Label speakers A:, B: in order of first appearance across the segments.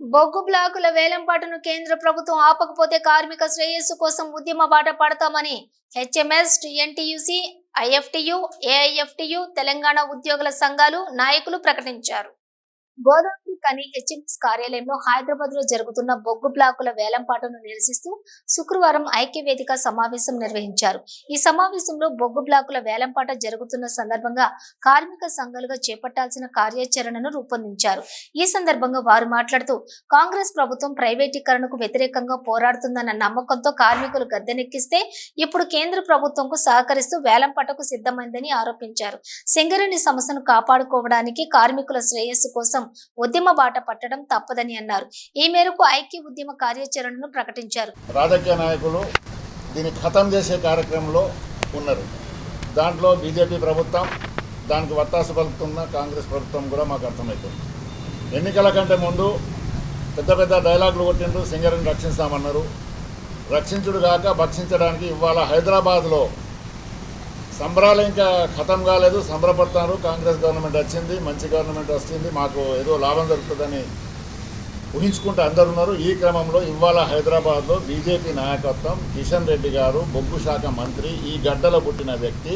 A: బొగ్గు బ్లాకుల వేలంపాటను కేంద్ర ప్రభుత్వం ఆపకపోతే కార్మిక శ్రేయస్సు కోసం ఉద్యమ బాట పడతామని HMS TNTUC IFTU AIFTU Telangana ఉద్యోగుల సంఘాలు నాయకులు ప్రకటించారు. గోదావరి కని హెచ్ఎంఎస్ కార్యాలయంలో హైదరాబాద్లో జరుగుతున్న బొగ్గు బ్లాకుల వేలంపాటను నిరసిస్తూ శుక్రవారం ఐక్యవేదిక సమావేశం నిర్వహించారు. ఈ సమావేశంలో బొగ్గు బ్లాకుల వేలంపాట జరుగుతున్న సందర్భంగా కార్మిక సంఘాలుగా చేపట్టాల్సిన కార్యాచరణను రూపొందించారు. ఈ సందర్భంగా వారు మాట్లాడుతూ కాంగ్రెస్ ప్రభుత్వం ప్రైవేటీకరణకు వ్యతిరేకంగా పోరాడుతుందన్న నమ్మకంతో కార్మికులు గద్దెనెక్కిస్తే ఇప్పుడు కేంద్ర ప్రభుత్వంకు సహకరిస్తూ వేలంపాటకు సిద్ధమైందని ఆరోపించారు. సింగరేణి సమస్యను కాపాడుకోవడానికి కార్మికుల శ్రేయస్సు కోసం ఉద్యమ బాట పట్టడం తప్పదని అన్నారు. ఈ మేరకు ఐక్య ఉద్యమ కార్యాచరణను ప్రకటించారు.
B: రాజకీయ నాయకులు దీన్ని ఖతం చేసే కార్యక్రమంలో ఉన్నారు. దాంట్లో బీజేపీ ప్రభుత్వం దానికి వత్తాసు పలుకుతున్న కాంగ్రెస్ ప్రభుత్వం కూడా మాకు అర్థమవుతుంది ఎన్నికల కంటే ముందు పెద్ద పెద్ద డైలాగులు కొట్టిండ్రు సింగర్ని రక్షిస్తామన్నారు. రక్షించుడు కాక భక్షించడానికి ఇవాళ హైదరాబాద్లో సంబరాలు ఇంకా ఖతం కాలేదు సంబరపడతారు. కాంగ్రెస్ గవర్నమెంట్ వచ్చింది మంచి గవర్నమెంట్ వస్తుంది మాకు ఏదో లాభం దొరుకుతుందని ఊహించుకుంటూ అందరు ఉన్నారు ఈ క్రమంలో ఇవాళ హైదరాబాద్లో బీజేపీ నాయకత్వం కిషన్ రెడ్డి గారు బొగ్గు శాఖ మంత్రి ఈ గడ్డలో పుట్టిన వ్యక్తి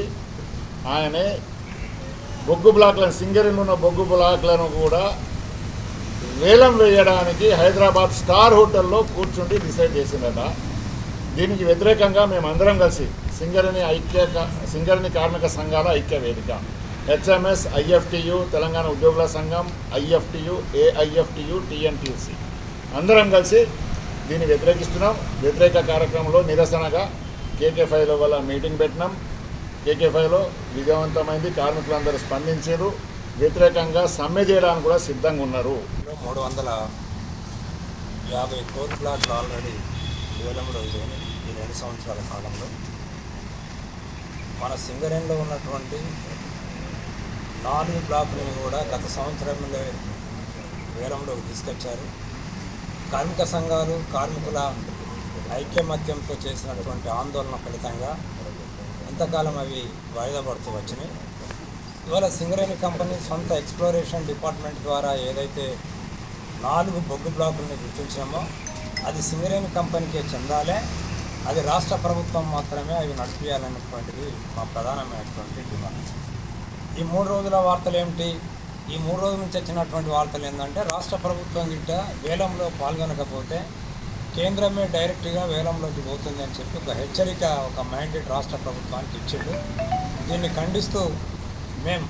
B: ఆయనే బొగ్గు బ్లాక్లను సింగరేణి ఉన్న బొగ్గు బ్లాక్లను కూడా వేలం వేయడానికి హైదరాబాద్ స్టార్ హోటల్లో కూర్చుండి డిసైడ్ చేసిందట. దీనికి వ్యతిరేకంగా మేమందరం కలిసి సింగరణి ఐక్య సింగరణి కార్మిక సంఘాల ఐక్య వేదిక హెచ్ఎంఎస్ ఐఎఫ్టియు తెలంగాణ ఉద్యోగుల సంఘం ఐఎఫ్టియు ఏఐఎఫ్టియు టిఎన్టీసీ అందరం కలిసి దీన్ని వ్యతిరేకిస్తున్నాం. వ్యతిరేక కార్యక్రమంలో నిరసనగా కేకే ఫైవ్లో వల్ల మీటింగ్ పెట్టినాం. కేకే ఫైవ్లో విజయవంతమైంది. కార్మికులందరూ స్పందించారు. వ్యతిరేకంగా సమ్మె చేయడానికి కూడా సిద్ధంగా ఉన్నారు.
C: మూడు వందల యాభై కోట్ల ఆల్రెడీ వేలంలో ఇదైనాయి ఈ రెండు సంవత్సరాల కాలంలో మన సింగరేణిలో ఉన్నటువంటి నాలుగు బ్లాకులను కూడా గత సంవత్సరంలో వేలంలోకి తీసుకొచ్చారు. కార్మిక సంఘాలు కార్మికుల ఐక్యమత్యంతో చేసినటువంటి ఆందోళన ఫలితంగా ఇంతకాలం అవి వాయిదా పడుతూ వచ్చినాయి. ఇవాళ సింగరేణి కంపెనీ సొంత ఎక్స్ప్లోరేషన్ డిపార్ట్మెంట్ ద్వారా ఏదైతే నాలుగు బొగ్గు బ్లాకులను గుర్తించామో అది సింగరేణి కంపెనీకే చెందాలే అది రాష్ట్ర ప్రభుత్వం మాత్రమే అవి నడిపించాలనేటువంటిది మా ప్రధానమైనటువంటి డిమాండ్. ఈ మూడు రోజుల వార్తలు ఏమిటి? ఈ మూడు రోజుల నుంచి వచ్చినటువంటి వార్తలు ఏంటంటే రాష్ట్ర ప్రభుత్వం గిట్ట వేలంలో పాల్గొనకపోతే కేంద్రమే డైరెక్ట్గా వేలంలోకి పోతుంది అని చెప్పి ఒక హెచ్చరిక ఒక మైండెడ్ రాష్ట్ర ప్రభుత్వానికి ఇచ్చిండు. దీన్ని ఖండిస్తూ మేము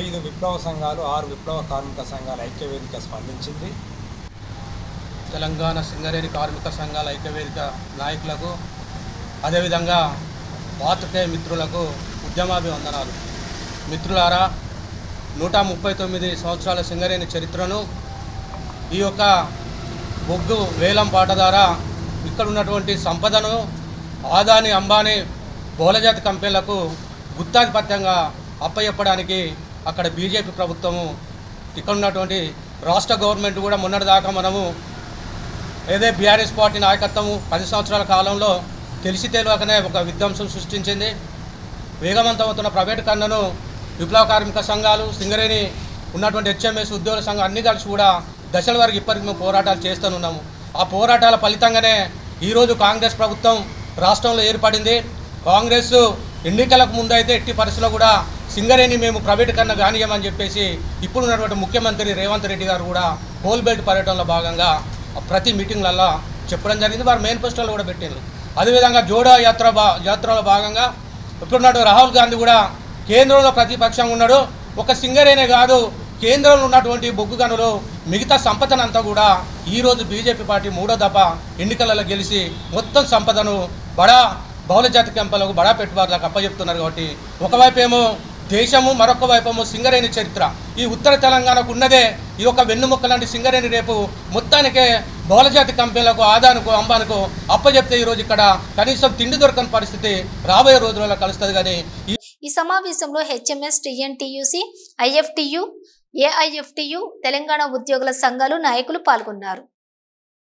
C: ఐదు విప్లవ సంఘాలు ఆరు విప్లవ కార్మిక సంఘాల ఐక్యవేదిక స్పందించింది.
D: తెలంగాణ సింగరేణి కార్మిక సంఘాల ఐక్యవేదిక నాయకులకు అదేవిధంగా పాత్రికేయ మిత్రులకు ఉద్యమాభివందనాలు. మిత్రులారా నూట ముప్పై తొమ్మిది సంవత్సరాల సింగరేణి చరిత్రను ఈ యొక్క బొగ్గు వేలం పాట ద్వారా ఇక్కడ ఉన్నటువంటి సంపదను ఆదాని అంబానీ బోలజాతి కంపెనీలకు గుత్తాధిపత్యంగా అప్పచెప్పడానికి అక్కడ బీజేపీ ప్రభుత్వము ఇక్కడ ఉన్నటువంటి రాష్ట్ర గవర్నమెంట్ కూడా మొన్నటిదాకా మనము ఏదే బీఆర్ఎస్ పార్టీ నాయకత్వము పది సంవత్సరాల కాలంలో తెలిసి తెలియకనే ఒక విధ్వంసం సృష్టించింది. వేగవంతమవుతున్న కన్నను విప్లవ కార్మిక సంఘాలు సింగరేణి ఉన్నటువంటి హెచ్ఎంఎస్ ఉద్యోగుల సంఘం అన్ని కలిసి కూడా దశల వరకు ఇప్పటికి మేము పోరాటాలు చేస్తూనున్నాము. ఆ పోరాటాల ఫలితంగానే ఈరోజు కాంగ్రెస్ ప్రభుత్వం రాష్ట్రంలో ఏర్పడింది. కాంగ్రెస్ ఎన్నికలకు ముందైతే ఎట్టి పరిస్థితుల్లో కూడా సింగరేణి మేము ప్రైవేటు కన్న కానీయమని చెప్పేసి ఇప్పుడున్నటువంటి ముఖ్యమంత్రి రేవంత్ రెడ్డి గారు కూడా కోల్ బెల్ట్ పర్యటనలో భాగంగా ప్రతి మీటింగ్లలో చెప్పడం జరిగింది. వారు మేనిఫెస్టోలో కూడా పెట్టారు అదేవిధంగా జోడో యాత్ర బా యాత్రలో భాగంగా ఇప్పుడున్నట్టు రాహుల్ గాంధీ కూడా కేంద్రంలో ప్రతిపక్షంగా ఉన్నాడు. ఒక సింగరేనే కాదు కేంద్రంలో ఉన్నటువంటి బొగ్గు గనులు మిగతా సంపదనంతా కూడా ఈరోజు బీజేపీ పార్టీ మూడో దఫ ఎన్నికలలో గెలిచి మొత్తం సంపదను బడా బహుళజాతి కంపెనీలకు బడా పెట్టుబడులకు అప్పచెప్తున్నారు కాబట్టి ఒకవైపు ఏమో దేశము మరొక వైపము సింగరేణి చరిత్ర. ఈ ఉత్తర తెలంగాణకు ఉన్నదే ఈ యొక్క వెన్నుముక్క లాంటి సింగరేణి రేపు మొత్తానికే బహుళజాతి కంపెనీలకు ఆదానుకు అంబానుకు అప్పజెప్తే ఈరోజు ఇక్కడ కనీసం తిండి దొరకని పరిస్థితి రాబోయే రోజులలో కలుస్తుంది కానీ
A: ఈ సమావేశంలో HMS TNTUC IFTU AIFTU Telangana ఉద్యోగుల సంఘాలు నాయకులు పాల్గొన్నారు.